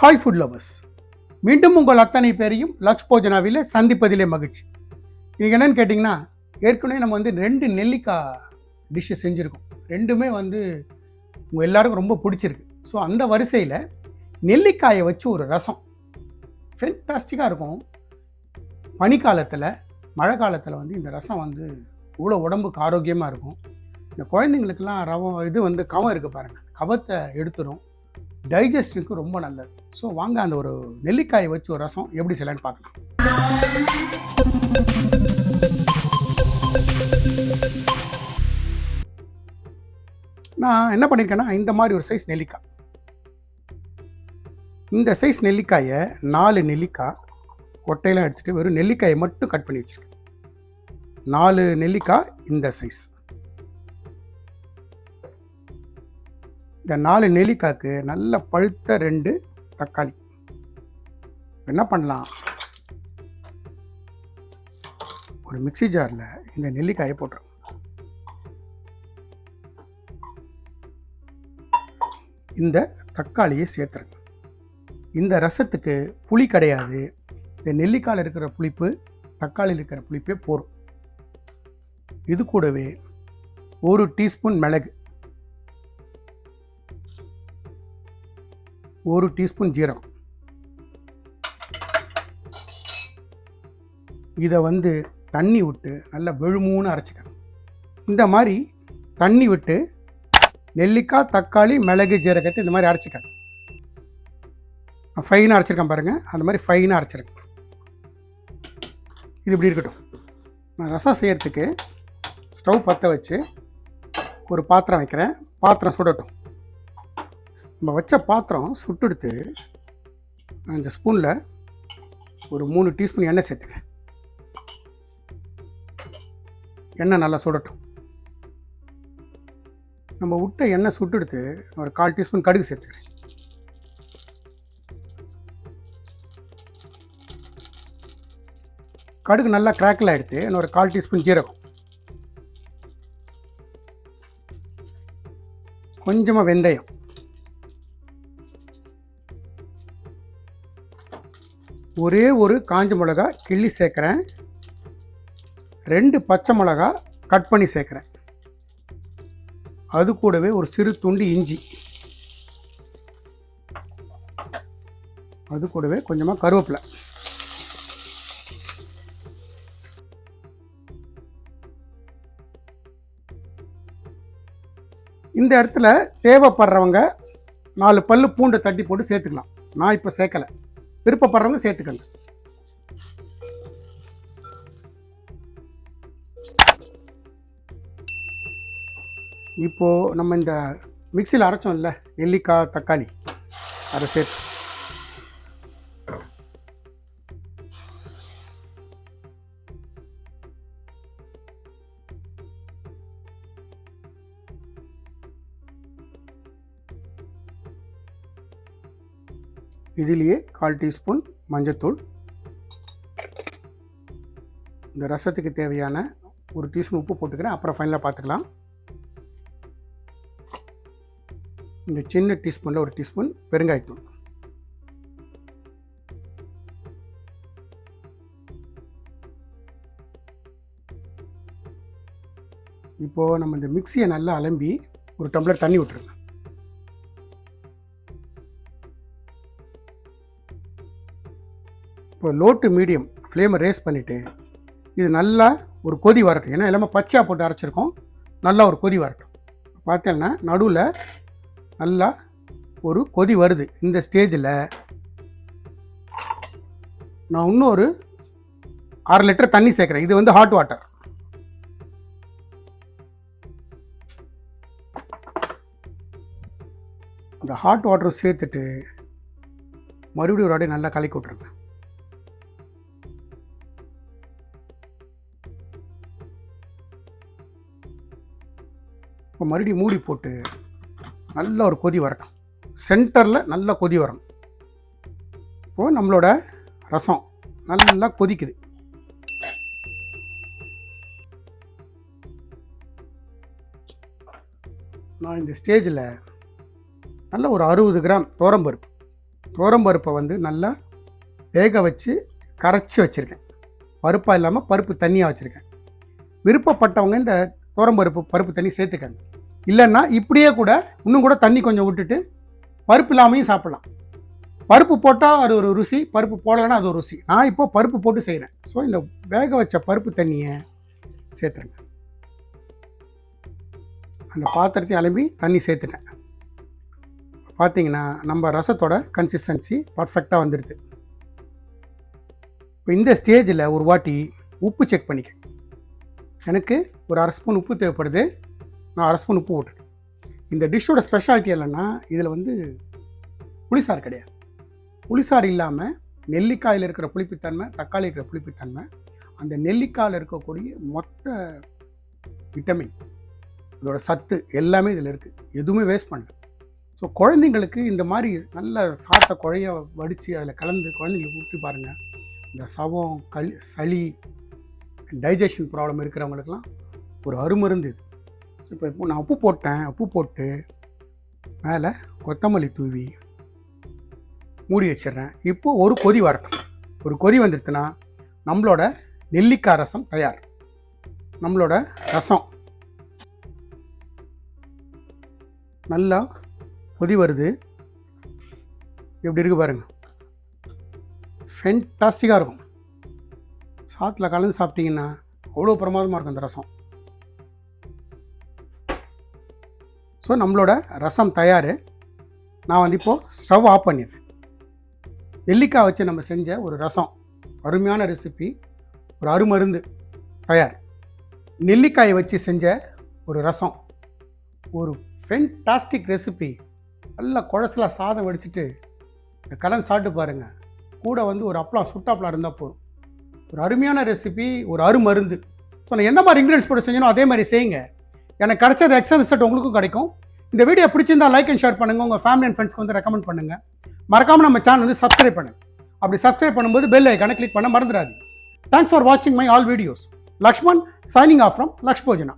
Hi food lovers மீண்டும் உங்கள் அத்தனை பேரையும் லக்ஷ் போஜனாவில் சந்திப்பதிலே மகிழ்ச்சி. இன்றைக்கி என்னென்னு கேட்டிங்கன்னா ஏற்கனவே நம்ம வந்து ரெண்டு நெல்லிக்காய் டிஷ்ஷு செஞ்சுருக்கோம். ரெண்டுமே வந்து உங்கள் எல்லாருக்கும் ரொம்ப பிடிச்சிருக்கு. ஸோ அந்த வரிசையில் நெல்லிக்காயை வச்சு ஒரு ரசம். ஃபென்டாஸ்டிக்காக இருக்கும். பனிக்காலத்தில் மழை காலத்தில் வந்து இந்த ரசம் வந்து இவ்வளோ உடம்புக்கு ஆரோக்கியமாக இருக்கும். இந்த குழந்தைங்களுக்கெல்லாம் ரவம் இது வந்து கவம் இருக்குது பாருங்கள் கவத்தை எடுத்துரும். டைஜஸ்டுக்கு ரொம்ப நல்லது. ஸோ வாங்க அந்த ஒரு நெல்லிக்காயை வச்சு ஒரு ரசம் எப்படி செய்யலான்னு பார்க்கலாம். நான் என்ன பண்ணியிருக்கேன்னா இந்த மாதிரி ஒரு சைஸ் நெல்லிக்காய். இந்த சைஸ் நெல்லிக்காயை நாலு நெல்லிக்காய் கொட்டையெல்லாம் எடுத்துகிட்டு வெறும் நெல்லிக்காயை மட்டும் கட் பண்ணி வச்சுருக்கேன். நாலு நெல்லிக்காய் இந்த சைஸ் இந்த நாலு நெல்லிக்காய்க்கு நல்ல பழுத்த ரெண்டு தக்காளி. என்ன பண்ணலாம்? ஒரு மிக்ஸி ஜாரில் இந்த நெல்லிக்காயை போட்டுரும் இந்த தக்காளியை சேர்த்துருங்க இந்த ரசத்துக்கு புளி கிடையாது. இந்த நெல்லிக்காயில் இருக்கிற புளிப்பு தக்காளியில் இருக்கிற புளிப்பே போரும் இது கூடவே ஒரு டீஸ்பூன் மிளகு. ஒரு டீஸ்பூன் ஜீரகம். இதை வந்து தண்ணி விட்டு நல்லா வெழுமூன்னு அரைச்சிக்கணும். இந்த மாதிரி தண்ணி விட்டு நெல்லிக்காய் தக்காளி மிளகு ஜீரகத்தை இந்த மாதிரி அரைச்சிக்கணும். நான் ஃபைனாக அரைச்சிருக்கேன் பாருங்கள் அந்த மாதிரி ஃபைனாக அரைச்சிருக்கேன். இது இப்படி இருக்கட்டும். நான் ரசம் செய்கிறதுக்கு ஸ்டவ் பற்ற வச்சு ஒரு பாத்திரம் வைக்கிறேன். பாத்திரம் சுடட்டும். நம்ம வச்ச பாத்திரம் சுட்டெடுத்து அந்த ஸ்பூனில் ஒரு மூணு டீஸ்பூன் எண்ணெய் சேர்த்துங்க எண்ணெய் நல்லா சுடட்டும். நம்ம விட்ட எண்ணெய் சுட்டெடுத்து ஒரு கால் டீஸ்பூன் கடுகு சேர்த்துக்கிறேன் கடுகு நல்லா கிராக்கில் எடுத்து இன்னொரு கால் டீஸ்பூன் ஜீரகம். கொஞ்சமாக வெந்தயம். ஒரே ஒரு காஞ்ச மிளகா கிள்ளி சேர்க்குறேன். ரெண்டு பச்சை மிளகா கட் பண்ணி சேர்க்குறேன். அது கூடவே ஒரு சிறு துண்டு இஞ்சி. அது கூடவே கொஞ்சமாக கருவேப்பிலை. இந்த இடத்துல தேவைப்படுறவங்க நாலு பல் பூண்டை தட்டி போட்டு சேர்த்துக்கலாம். நான் இப்போ சேர்க்கலை. விருப்பப்படுறவங்க சேர்த்துக்கங்க. இப்போது நம்ம இந்த மிக்சியில் அரைச்சோம்ல நெல்லிக்காய் தக்காளி அதை சேர்த்து. இதிலேயே கால் டீஸ்பூன் மஞ்சத்தூள். இந்த ரசத்துக்கு தேவையான ஒரு டீஸ்பூன் உப்பு போட்டுக்கிறேன். அப்புறம் ஃபைனலாக பார்த்துக்கலாம். இந்த சின்ன டீஸ்பூனில் ஒரு டீஸ்பூன் பெருங்காயத்தூள். இப்போது நம்ம இந்த மிக்சியை நல்லா அலம்பி ஒரு டம்ளர் தண்ணி விட்டுருங்க. இப்போ லோ டு மீடியம் ஃப்ளேமை ரேஸ் பண்ணிவிட்டு இது நல்லா ஒரு கொதி வரட்டும். ஏன்னா எல்லாமே பச்சையாக போட்டு அரைச்சிருக்கோம். நல்லா ஒரு கொதி வரட்டும். பார்த்தேன்னா நடுவில் நல்லா ஒரு கொதி வருது. இந்த ஸ்டேஜில் நான் இன்னொரு அரை லிட்டர் தண்ணி சேர்க்குறேன். இது வந்து ஹாட் வாட்டர் இந்த ஹாட் வாட்டரும் சேர்த்துட்டு மறுபடியும் ஒரு வாட்டி நல்லா கலக்கி விட்ருங்க இப்போ மறுபடியும் மூடி போட்டு நல்ல ஒரு கொதி வரட்டும். சென்டரில் நல்லா கொதி வரணும். இப்போது நம்மளோட ரசம் நல்லா கொதிக்குது. நான் இந்த ஸ்டேஜில் நல்ல ஒரு அறுபது கிராம் துவரம்பருப்பு தோரம்பருப்பை வந்து நல்லா வேக வச்சு கரைச்சி வச்சுருக்கேன். பருப்பாக இல்லாமல் பருப்பு தண்ணியாக வச்சுருக்கேன். விருப்பப்பட்டவங்க இந்த துவரம்பருப்பு பருப்பு தண்ணி சேர்த்துக்கங்க. இல்லைன்னா இப்படியே கூட இன்னும் கூட தண்ணி கொஞ்சம் விட்டுட்டு பருப்பு இல்லாமையும் சாப்பிட்லாம். பருப்பு போட்டால் அது ஒரு ருசி பருப்பு போடலைன்னா அது ஒரு ருசி. நான் இப்போ பருப்பு போட்டு செய்கிறேன் ஸோ இந்த வேக வச்ச பருப்பு தண்ணியை சேர்த்துருங்க. அந்த பாத்திரத்தையும் அலம்பி தண்ணி சேர்த்துட்டேன். பார்த்தீங்கன்னா நம்ம ரசத்தோட கன்சிஸ்டன்சி பர்ஃபெக்டாக வந்துடுது இப்போ இந்த ஸ்டேஜில் ஒரு வாட்டி உப்பு செக் பண்ணிக்க. எனக்கு ஒரு அரை ஸ்பூன் உப்பு தேவைப்படுது. நான் அரை ஸ்பூன் உப்பு போட்டுட்டேன். இந்த டிஷ்ஷோட ஸ்பெஷாலிட்டி என்னென்னா இதில் வந்து புளிசாறு கிடையாது. புளிசார் இல்லாமல் நெல்லிக்காயில் இருக்கிற புளிப்புத்தன்மை தக்காளி இருக்கிற புளிப்புத்தன்மை அந்த நெல்லிக்காயில் இருக்கக்கூடிய மொத்த விட்டமின் அதோட சத்து எல்லாமே இதில் இருக்குது எதுவுமே வேஸ்ட் பண்ணல. ஸோ குழந்தைங்களுக்கு இந்த மாதிரி நல்ல சாத்த குழைய வடித்து அதில் கலந்து குழந்தைங்களுக்கு ஊற்றி பாருங்கள் இந்த சவம் களி சளி டைஜஷன் ப்ராப்ளம் இருக்கிறவங்களுக்கெல்லாம் ஒரு அருமருந்து இது. இப்போ இப்போ நான் உப்பு போட்டேன். உப்பு போட்டு மேலே கொத்தமல்லி தூவி மூடி வச்சிடுறேன். இப்போ ஒரு கொதி வரட்டும். ஒரு கொதி வந்துடுச்சுன்னா நம்மளோட நெல்லிக்காய் ரசம் தயார். நம்மளோட ரசம் நல்லா கொதி வருது. எப்படி இருக்கு பாருங்க. ஃபென்டாஸ்டிக்காக இருக்கும். சாத்தில் கலந்து சாப்பிட்டிங்கன்னா அவ்வளோ பிரமாதமாக இருக்கும் அந்த ரசம். ஸோ நம்மளோட ரசம் தயார். நான் வந்து இப்போது ஸ்டவ் ஆஃப் பண்ணிடுறேன். நெல்லிக்காய் வச்சு நம்ம செஞ்ச ஒரு ரசம். அருமையான ரெசிபி ஒரு அருமருந்து தயார். நெல்லிக்காயை வச்சு செஞ்ச ஒரு ரசம். ஒரு ஃபென்டாஸ்டிக் ரெசிபி நல்லா குழசில் சாதம் வடிச்சிட்டு இந்த கலந்து சாப்பிட்டு பாருங்கள் கூட வந்து ஒரு அப்பளம் சுட்டாப்பளம் இருந்தால் போதும். ஒரு அருமையான ரெசிபி ஒரு அருமருந்து. ஸோ நான் எந்த மாதிரி இன்க்ரீடியன்ஸ் போட்டு செஞ்சனோ அதே மாதிரி செய்யுங்க. எனக்கு கிடைச்சது எக்ஸல் ரிசல்ட் உங்களுக்கும் கிடைக்கும். இந்த வீடியோ பிடிச்சிருந்தா லைக் அண்ட் ஷேர் பண்ணுங்கள் உங்கள் ஃபேமிலி அண்ட் ஃப்ரெண்ட்ஸ்க்கு வந்து ரெக்கமெண்ட் பண்ணுங்கள் மறக்காமல் நம்ம சேனல் வந்து சப்ஸ்கிரைப் பண்ணுங்கள் அப்படி சப்ஸ்கிரைப் பண்ணும்போது பெல் ஐக்கானை கிளிக் பண்ண மறந்துடாது தேங்க்ஸ் ஃபார் வாட்சிங் my all videos Lakshman signing off from Lakshbojana